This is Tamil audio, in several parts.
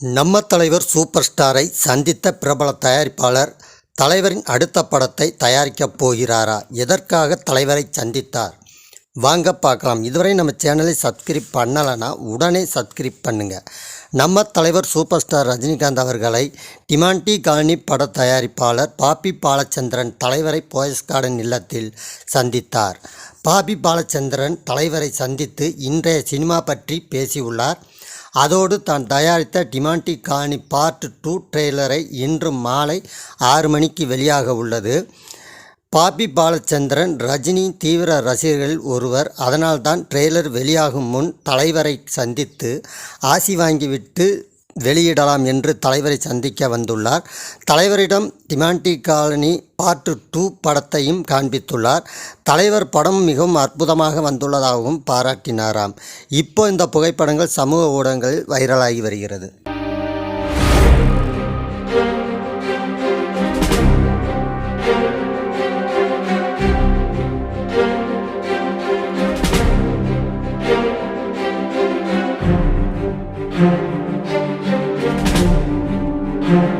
நம்ம தலைவர் சூப்பர் ஸ்டாரை சந்தித்த பிரபல தயாரிப்பாளர் தலைவரின் அடுத்த படத்தை தயாரிக்கப் போகிறாரா? எதற்காக தலைவரை சந்தித்தார்? வாங்க பார்க்கலாம். இதுவரை நம்ம சேனலை சப்ஸ்கிரைப் பண்ணலைன்னா உடனே சப்ஸ்கிரைப் பண்ணுங்கள் நம்ம தலைவர் சூப்பர் ஸ்டார் ரஜினிகாந்த் அவர்களை டிமாண்டி காணி பட தயாரிப்பாளர் பாப்பி பாலச்சந்திரன் தலைவரை போயஸ் கார்டன் இல்லத்தில் சந்தித்தார். பாபி பாலச்சந்திரன் தலைவரை சந்தித்து இன்றைய சினிமா பற்றி பேசியுள்ளார். அதோடு தான் தயாரித்த டிமாண்டி காணி பார்ட் டூ ட்ரெய்லரை இன்று மாலை ஆறு மணிக்கு வெளியாக உள்ளது. பாபி பாலச்சந்திரன் ரஜினி தீவிர ரசிகர்களில் ஒருவர். அதனால்தான் ட்ரெய்லர் வெளியாகும் முன் தலைவரை சந்தித்து ஆசி வாங்கிவிட்டு வெளியிடலாம் என்று தலைவரை சந்திக்க வந்துள்ளார். தலைவரிடம் டிமாண்டி காலனி பார்ட் டூ படத்தையும் காண்பித்துள்ளார். தலைவர் படம் மிகவும் அற்புதமாக வந்துள்ளதாகவும் பாராட்டினாராம். இப்போ இந்த புகைப்படங்கள் சமூக ஊடகங்களில் வைரலாகி வருகிறது. Thank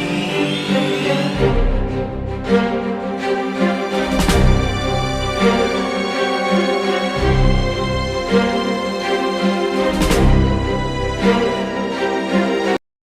you.